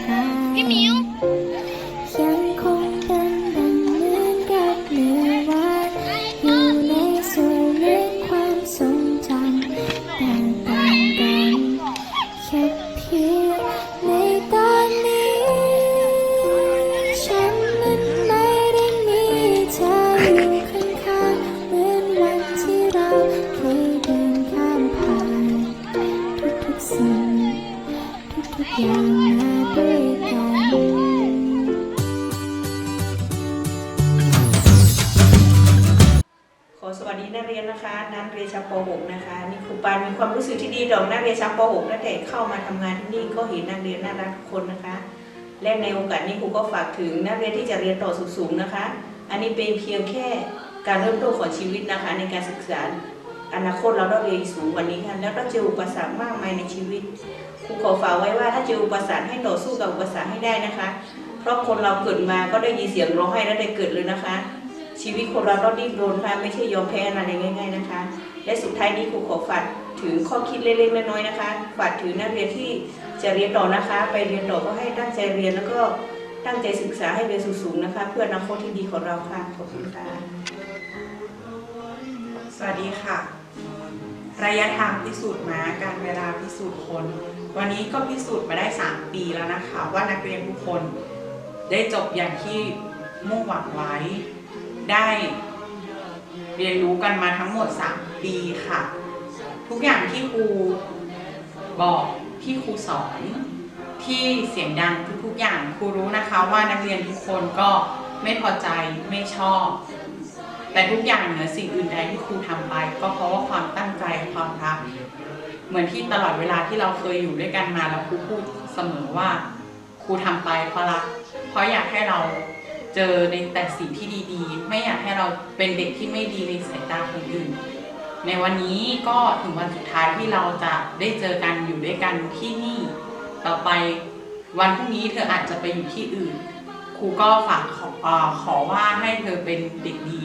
เค ป .6 ตั้งแต่เข้ามาทำงานที่นี่ก็เห็นนักเรียนน่ารักทุกคนนะคะ และในโอกาสนี้ครูก็ฝากถึงนักเรียนที่จะเรียนต่อสูงๆนะคะ อันนี้เป็นเพียงแค่การเริ่มต้นของชีวิตนะคะ ในการศึกษาอนาคตเราต้องเรียนสูงกว่านี้ค่ะแล้วก็เจออุปสรรคมากมายในชีวิตครูขอฝากไว้ว่าถ้าเจออุปสรรคให้ต่อสู้กับอุปสรรคให้ได้นะคะ เพราะคนเราเกิดมาก็ได้ยินเสียงร้องไห้แล้วได้เกิดเลยนะคะ ชีวิตคนเราต้องดิ้นรนค่ะไม่ใช่ยอมแพ้อะไรง่าย ๆนะคะ และสุดท้ายนี้ครูขอฝาก ถึงข้อคิดเล็กๆน้อยๆนะคะฝากถึงนักเรียนที่จะเรียนต่อนะคะ ไปเรียนต่อก็ให้ตั้งใจเรียนแล้วก็ตั้งใจศึกษาให้เรียนสูงๆนะคะ เพื่ออนาคตที่ดีของเราค่ะขอบคุณค่ะสวัสดีค่ะ ระยะทางพิสูจน์มาการเวลาพิสูจน์คน วันนี้ก็พิสูจน์มาได้ 3 ปีแล้วนะคะ ว่านักเรียนทุกคนได้จบอย่างที่มุ่งหวังไว้ได้เรียนรู้กันมาทั้งหมด 3 ปีค่ะ ทุกอย่างที่ครูบอกที่ครูสอนที่เสียงดังทุกๆอย่างครูรู้นะคะว่านักเรียนทุกคนก็ไม่พอใจไม่ชอบ แต่ทุกอย่างเหนือสิ่งอื่นใดที่ครูทำไป ก็เพราะว่าความตั้งใจความรักเหมือนที่ตลอดเวลาที่เราเคยอยู่ด้วยกันมาแล้วครูพูดเสมอว่าครูทำไปเพราะรักเพราะอยากให้เราเจอในแต่สิ่งที่ดีๆ ไม่อยากให้เราเป็นเด็กที่ไม่ดีในสายตาคนอื่น ในวันนี้ก็ถึงวันสุดท้ายที่เราจะได้เจอกันอยู่ด้วยกันที่นี่ ต่อไปวันพรุ่งนี้เธออาจจะไปอยู่ที่อื่น ครูก็ฝากขออขอว่าให้เธอเป็นเด็กดี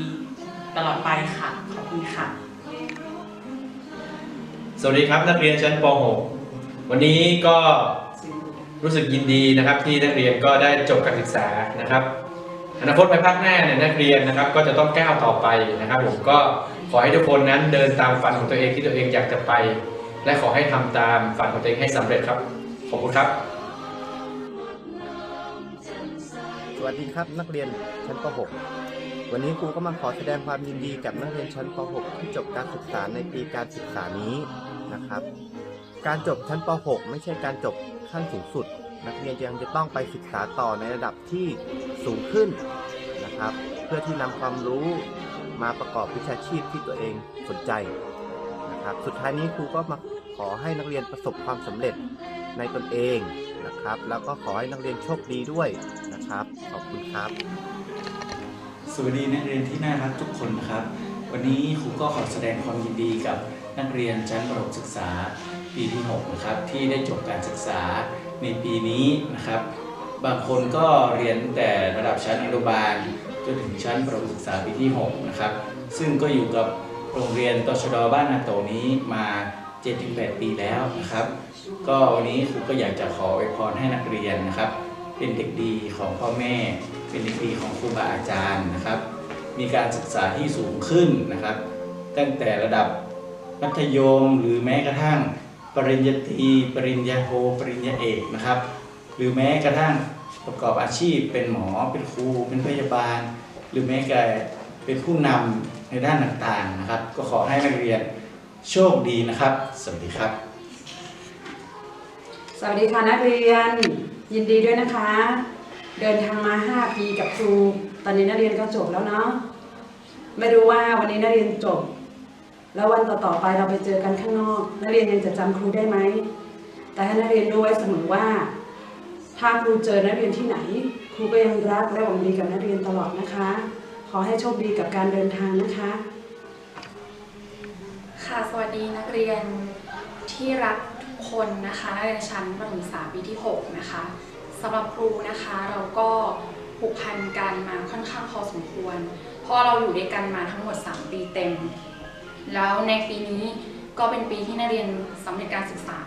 ตลอดไปค่ะ ขอบคุณค่ะ สวัสดีครับนักเรียนชั้นป .6 วันนี้ก็รู้สึกยินดีนะครับที่นักเรียนก็ได้จบการศึกษานะครับ อนาคตภายภาคหน้าเนี่ยนักเรียนนะครับก็จะต้องก้าวต่อไปนะครับผมก็ ขอให้ทุกคนนั้นเดินตามฝันของตัวเองที่ตัวเองอยากจะไป และขอให้ทำตามฝันของตัวเองให้สำเร็จครับขอบคุณครับ สวัสดีครับนักเรียนชั้นป .6 วันนี้ครูก็มาขอแสดงความยินดีกับนักเรียนชั้นป .6 ที่จบการศึกษาในปีการศึกษานี้นะครับ การจบชั้นป .6 ไม่ใช่การจบขั้นสูงสุด นักเรียนยังจะต้องไปศึกษาต่อในระดับที่สูงขึ้นนะครับ เพื่อที่นำความรู้ มาประกอบวิชาชีพที่ตัวเองสนใจนะครับสุดท้ายนี้ครูก็มาขอให้นักเรียนประสบความสำเร็จในตนเองนะครับ แล้วก็ขอให้นักเรียนโชคดีด้วยนะครับ ขอบคุณครับ สวัสดีนักเรียนที่น่ารักทุกคนนะครับ วันนี้ครูก็ขอแสดงความยินดีกับนักเรียนชั้นประถมศึกษาปีที่ 6 นะครับ ที่ได้จบการศึกษาในปีนี้นะครับ บางคนก็เรียนแต่ระดับชั้นอนุบาลจนถึงชั้นประถมศึกษาปีที่ 6 นะครับ ซึ่งก็อยู่กับโรงเรียนตชดบ้านนาโตนี้มา 7-8 ปีแล้วนะครับ ก็วันนี้ครูก็อยากจะขออวยพรให้นักเรียนนะครับ เป็นเด็กดีของพ่อแม่ เป็นเด็กดีของครูบาอาจารย์นะครับ มีการศึกษาที่สูงขึ้นนะครับ ตั้งแต่ระดับมัธยมหรือแม้กระทั่งปริญญาตรีปริญญาโทปริญญาเอกนะครับ หรือแม้กระทั่งประกอบอาชีพ เป็นหมอ เป็นครู เป็นพยาบาล หรือแม้แต่เป็นผู้นำในด้านต่างๆนะครับ ก็ขอให้นักเรียนโชคดีนะครับ สวัสดีครับ สวัสดีค่ะนักเรียน ยินดีด้วยนะคะ เดินทางมา 5 ปีกับครู ตอนนี้นักเรียนก็จบแล้วเนาะไม่รู้ว่าวันนี้นักเรียนจบ แล้ววันต่อๆไปเราไปเจอกันข้างนอก นักเรียนยังจะจำครูได้ไหมแต่ให้นักเรียนรู้ไว้เสมอว่า ถ้าครูเจอนักเรียนที่ไหน ครูก็ยังรักและหวังดีกับนักเรียนตลอดนะคะ ขอให้โชคดีกับการเดินทางนะคะ ค่ะสวัสดีนักเรียนที่รักทุกคนนะคะนักเรียนชั้นประถมศึกษาปีที่ 6 นะคะสำหรับครูนะคะเราก็ผูกพันกันมาค่อนข้างพอสมควร เพราะเราอยู่ด้วยกันมาทั้งหมด 3 ปีเต็ม แล้วในปีนี้ก็เป็นปีที่นักเรียนสำเร็จการศึกษา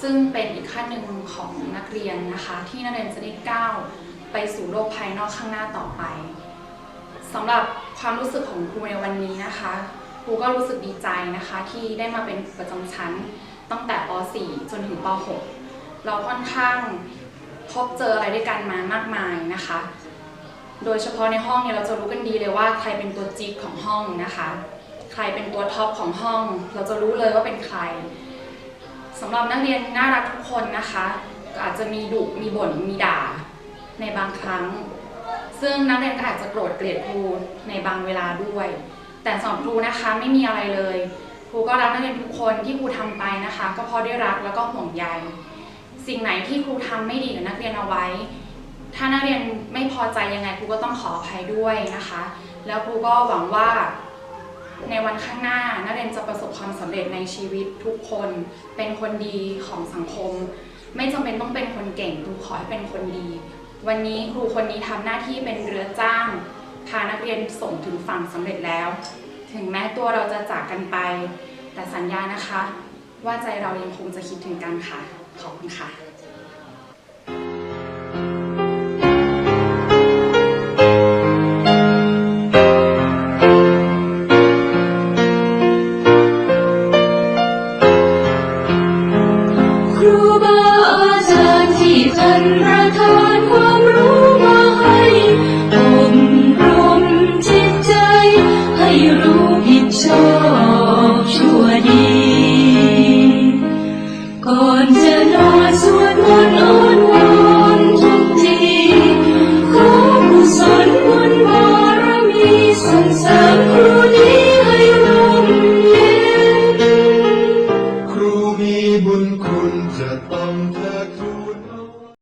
ซึ่งเป็นอีกขั้นหนึ่งของนักเรียนนะคะ ที่นักเรียนจะได้ก้าวไปสู่โลกภายนอกข้างหน้าต่อไปสำหรับความรู้สึกของครูในวันนี้นะคะครูก็รู้สึกดีใจนะคะ ที่ได้มาเป็นประจำชั้นตั้งแต่ป .4 จนถึงป .6 เราค่อนข้างพบเจออะไรด้วยกันมามากมายนะคะ โดยเฉพาะในห้องเนี่ยเราจะรู้กันดีเลยว่าใครเป็นตัวจี๊ดของห้องนะคะ ใครเป็นตัวท็อปของห้อง เราจะรู้เลยว่าเป็นใคร สำหรับนักเรียนน่ารักทุกคนนะคะก็อาจจะมีดุมีบ่นมีด่าในบางครั้ง ซึ่งนักเรียนก็อาจจะโกรธเกลียดครูในบางเวลาด้วย แต่สอนครูนะคะไม่มีอะไรเลย ครูก็รักนักเรียนทุกคนที่ครูทำไปนะคะ ก็เพราะได้รักแล้วก็ห่วงใยสิ่งไหนที่ครูทำไม่ดีกับนักเรียนเอาไว้ ถ้านักเรียนไม่พอใจยังไงครูก็ต้องขออภัยด้วยนะคะ แล้วครูก็หวังว่า ในวันข้างหน้านักเรียนจะประสบความสำเร็จในชีวิตทุกคน เป็นคนดีของสังคม ไม่จำเป็นต้องเป็นคนเก่งครูขอให้เป็นคนดี วันนี้ครูคนนี้ทำหน้าที่เป็นเรือจ้างพานักเรียนส่งถึงฝั่งสำเร็จแล้ว ถึงแม้ตัวเราจะจากกันไป แต่สัญญานะคะ ว่าใจเรายังคงจะคิดถึงกันค่ะ ขอบคุณค่ะ